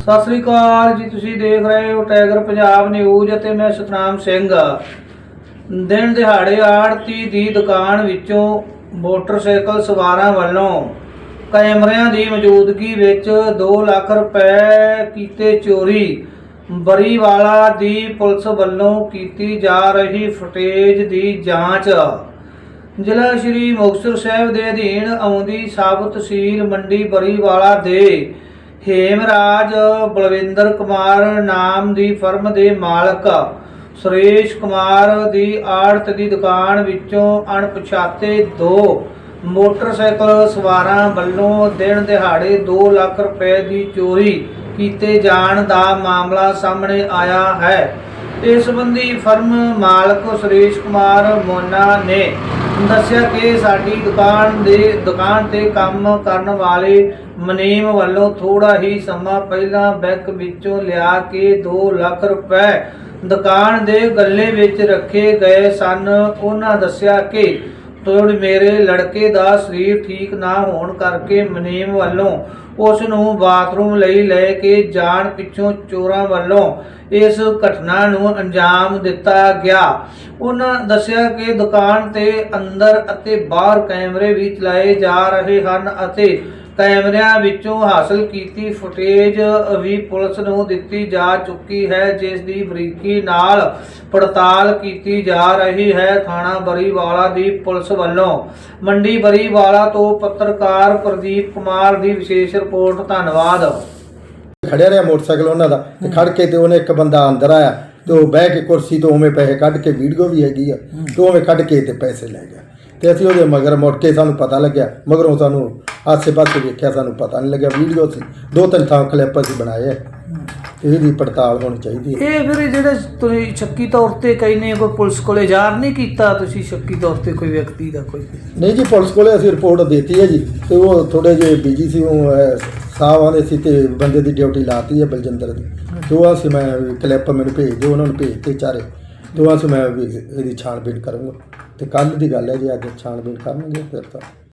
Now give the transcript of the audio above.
ਸਤਿ ਸ੍ਰੀ ਅਕਾਲ ਜੀ, ਤੁਸੀਂ ਦੇਖ ਰਹੇ ਹੋ ਟਾਈਗਰ ਪੰਜਾਬ ਨਿਊਜ਼ ਅਤੇ ਮੈਂ ਸਤਨਾਮ ਸਿੰਘ। ਦਿਨ ਦਿਹਾੜੇ ਆੜਤੀ ਦੀ ਦੁਕਾਨ ਵਿੱਚੋਂ ਮੋਟਰਸਾਈਕਲ ਸਵਾਰਾਂ ਵੱਲੋਂ ਕੈਮਰਿਆਂ ਦੀ ਮੌਜੂਦਗੀ ਵਿੱਚ 2 ਲੱਖ ਰੁਪਏ ਕੀਤੇ ਚੋਰੀ। ਬਰੀਵਾਲਾ ਦੀ ਪੁਲਿਸ ਵੱਲੋਂ ਕੀਤੀ ਜਾ ਰਹੀ ਫੁਟੇਜ ਦੀ ਜਾਂਚ। ਜ਼ਿਲ੍ਹਾ ਸ਼੍ਰੀ ਮੁਕਤਸਰ ਸਾਹਿਬ ਦੇ ਅਧੀਨ ਆਉਂਦੀ ਸਾਬ ਤਹਿਸੀਲ ਮੰਡੀ ਬਰੀਵਾਲਾ ਦੇ ਹੇਮਰਾਜ ਬਲਵਿੰਦਰ ਕੁਮਾਰ ਨਾਮ ਦੀ ਫਰਮ ਦੇ ਮਾਲਕ, ਸੁਰੇਸ਼ ਕੁਮਾਰ ਦੀ ਆੜਤ ਦੀ ਦੁਕਾਨ ਵਿੱਚੋਂ ਅਣਪਛਾਤੇ ਦੋ ਮੋਟਰਸਾਈਕਲ ਸਵਾਰਾਂ ਵੱਲੋਂ ਦਿਨ ਦਿਹਾੜੇ 2 ਲੱਖ ਰੁਪਏ ਦੀ ਚੋਰੀ ਕੀਤੇ ਜਾਣ ਦਾ ਮਾਮਲਾ ਸਾਹਮਣੇ ਆਇਆ ਹੈ। ਇਸ ਸੰਬੰਧੀ ਫਰਮ ਮਾਲਕ ਸੁਰੇਸ਼ ਕੁਮਾਰ ਮੋਨਾ ਨੇ ਦੱਸਿਆ ਕਿ ਸਾਡੀ ਦੁਕਾਨ ਦੇ, ਦੁਕਾਨ ਤੇ ਕੰਮ ਕਰਨ ਵਾਲੇ ਮਨੀਮ ਵੱਲੋਂ ਥੋੜਾ ਹੀ ਸਮਾਂ ਪਹਿਲਾਂ ਬੈਂਕ ਵਿੱਚੋਂ ਲਿਆ ਕੇ 2 ਲੱਖ ਰੁਪਏ ਦੁਕਾਨ ਦੇ ਗੱਲੇ ਵਿੱਚ ਰੱਖੇ ਗਏ ਸਨ। ਉਹਨਾਂ ਦੱਸਿਆ ਕਿ ਤੋੜ ਮੇਰੇ ਲੜਕੇ ਦਾ ਸਰੀਰ ਠੀਕ ਨਾ ਹੋਣ ਕਰਕੇ ਮਨੀਮ ਵੱਲੋਂ ਉਸ ਨੂੰ ਬਾਥਰੂਮ ਲਈ ਲੈ ਕੇ ਜਾਣ ਪਿੱਛੋਂ ਚੋਰਾਂ ਵੱਲੋਂ ਇਸ ਘਟਨਾ ਨੂੰ ਅੰਜਾਮ ਦਿੱਤਾ ਗਿਆ। ਉਹਨਾਂ ਦੱਸਿਆ ਕਿ ਦੁਕਾਨ ਤੇ ਅੰਦਰ ਅਤੇ ਬਾਹਰ ਕੈਮਰੇ ਵੀ ਚਲਾਏ ਜਾ ਰਹੇ ਹਨ ਅਤੇ ਕੈਮਰਿਆਂ ਵਿੱਚੋਂ ਹਾਸਲ ਕੀਤੀ ਫੁਟੇਜ ਵੀ ਪੁਲਿਸ ਨੂੰ ਦਿੱਤੀ ਜਾ ਚੁੱਕੀ ਹੈ, ਜਿਸ ਦੀ ਬਰੀਕੀ ਨਾਲ ਪੜਤਾਲ ਕੀਤੀ ਜਾ ਰਹੀ ਹੈ। ਥਾਣਾ ਬਰੀਵਾਲਾ ਦੀ ਪੁਲਿਸ ਵੱਲੋਂ ਮੰਡੀ ਬਰੀਵਾਲਾ ਤੋਂ ਪੱਤਰਕਾਰ ਪ੍ਰਦੀਪ ਕੁਮਾਰ ਦੀ ਵਿਸ਼ੇਸ਼ ਰਿਪੋਰਟ। ਧੰਨਵਾਦ। ਖੜਿਆ ਰਿਹਾ ਮੋਟਰਸਾਈਕਲ ਉਹਨਾਂ ਦਾ ਤੇ ਖੜ ਕੇ ਤੇ ਉਹਨੇ ਇੱਕ ਬੰਦਾ ਅੰਦਰ ਆਇਆ ਤੇ ਉਹ ਬਹਿ ਕੇ ਕੁਰਸੀ ਤੋਂ ਉਵੇਂ ਪੈਸੇ ਕੱਢ ਕੇ ਵੀਡੀਓ ਵੀ ਹੈਗੀ ਆ, ਤੇ ਉਵੇਂ ਕੱਢ ਕੇ ਤੇ ਪੈਸੇ ਲੈ ਗਿਆ। ਤੇ ਅਸੀਂ ਉਹਦੇ ਮਗਰ ਮੁੜ ਕੇ ਸਾਨੂੰ ਪਤਾ ਲੱਗਿਆ, ਮਗਰੋਂ ਸਾਨੂੰ ਆਸੇ ਪਾਸੇ ਵੇਖਿਆ ਸਾਨੂੰ ਪਤਾ ਨਹੀਂ ਲੱਗਿਆ ਵੀਡੀਓ ਸੀ ਦੋ ਤਿੰਨ ਥਾਂ ਕਲਿੱਪ ਅਸੀਂ ਬਣਾਏ ਆ। ਇਹਦੀ ਪੜਤਾਲ ਹੋਣੀ ਚਾਹੀਦੀ ਹੈ। ਇਹ ਫਿਰ ਜਿਹੜੇ ਤੁਸੀਂ ਸ਼ੱਕੀ ਤੌਰ ਤੇ ਕਈ ਨੇ ਕੋਈ ਪੁਲਿਸ ਕੋਲੇ ਜ਼ਾਰ ਨਹੀਂ ਕੀਤਾ ਤੁਸੀਂ ਸ਼ੱਕੀ ਤੌਰ ਤੇ ਕੋਈ ਵਿਅਕਤੀ ਦਾ ਕੋਈ? ਨਹੀਂ ਜੀ ਪੁਲਿਸ ਕੋਲੇ ਅਸੀਂ ਰਿਪੋਰਟ ਦਿੱਤੀ ਹੈ ਜੀ ਤੇ ਉਹ ਥੋੜੇ ਜਿਹੇ ਬਿਜ਼ੀ ਸੀ ਉਹ ਸਾਹਿਬ ਆਂਦੇ ਸੀ ਤੇ ਬੰਦੇ ਦੀ ਡਿਊਟੀ ਲਾਤੀ ਹੈ ਬਲਜਿੰਦਰ ਦੀ। ਤੇ ਉਹ ਅਸੀਂ ਮੈਂ ਕਲਿੱਪ ਮੈਨੂੰ ਭੇਜ ਦਿਓ ਉਹਨਾਂ ਨੂੰ ਭੇਜ ਤੇ ਚਾਰੇ। ਤੇ ਉਹ ਅਸੀਂ ਮੈਂ ਵੀ ਇਹਦੀ ਛਾਣਬੀਣ ਕਰੂੰਗਾ। ਤੇ ਕੱਲ ਦੀ ਗੱਲ ਹੈ ਜੀ ਅੱਜ ਛਾਣਬੀਣ ਕਰਨਗੇ ਫਿਰ ਤਾਂ।